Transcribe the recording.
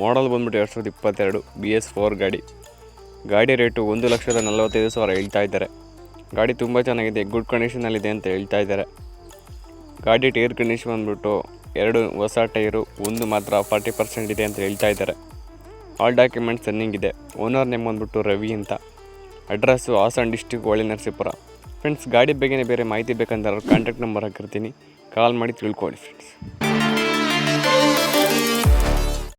ಮಾಡಲ್ ಬಂದ್ಬಿಟ್ಟು ಎರಡು ಸಾವಿರದ ಇಪ್ಪತ್ತೆರಡು ಬಿ ಎಸ್ ಫೋರ್ ಗಾಡಿ. ಗಾಡಿ ರೇಟು ಒಂದು ಲಕ್ಷದ ನಲವತ್ತೈದು ಸಾವಿರ ಹೇಳ್ತಾ ಇದ್ದಾರೆ. ಗಾಡಿ ತುಂಬ ಚೆನ್ನಾಗಿದೆ, ಗುಡ್ ಕಂಡೀಷನಲ್ಲಿದೆ ಅಂತ ಹೇಳ್ತಾ ಇದ್ದಾರೆ. ಗಾಡಿ ಟೈರ್ ಕಂಡೀಷನ್ ಬಂದ್ಬಿಟ್ಟು ಎರಡು ಹೊಸ ಟೈರು, ಒಂದು ಮಾತ್ರ ಫಾರ್ಟಿ ಪರ್ಸೆಂಟ್ ಇದೆ ಅಂತ ಹೇಳ್ತಾ ಇದ್ದಾರೆ. ಆಲ್ ಡಾಕ್ಯುಮೆಂಟ್ಸ್ ರನ್ನಿಂಗ್ ಇದೆ. ಓನರ್ ನೇಮ್ ಬಂದ್ಬಿಟ್ಟು ರವಿ ಅಂತ. Address Hassan district Hole Narasipura. Friends ಗಾಡಿ ಬಗ್ಗೆನೇ ಬೇರೆ ಮಾಹಿತಿ ಬೇಕಂದ್ರೆ ಅವ್ರ ಕಾಂಟ್ಯಾಕ್ಟ್ ನಂಬರ್ ಹಾಕಿರ್ತೀನಿ. ಕಾಲ್ ಮಾಡಿ ತಿಳ್ಕೊಳ್ಳಿ ಫ್ರೆಂಡ್ಸ್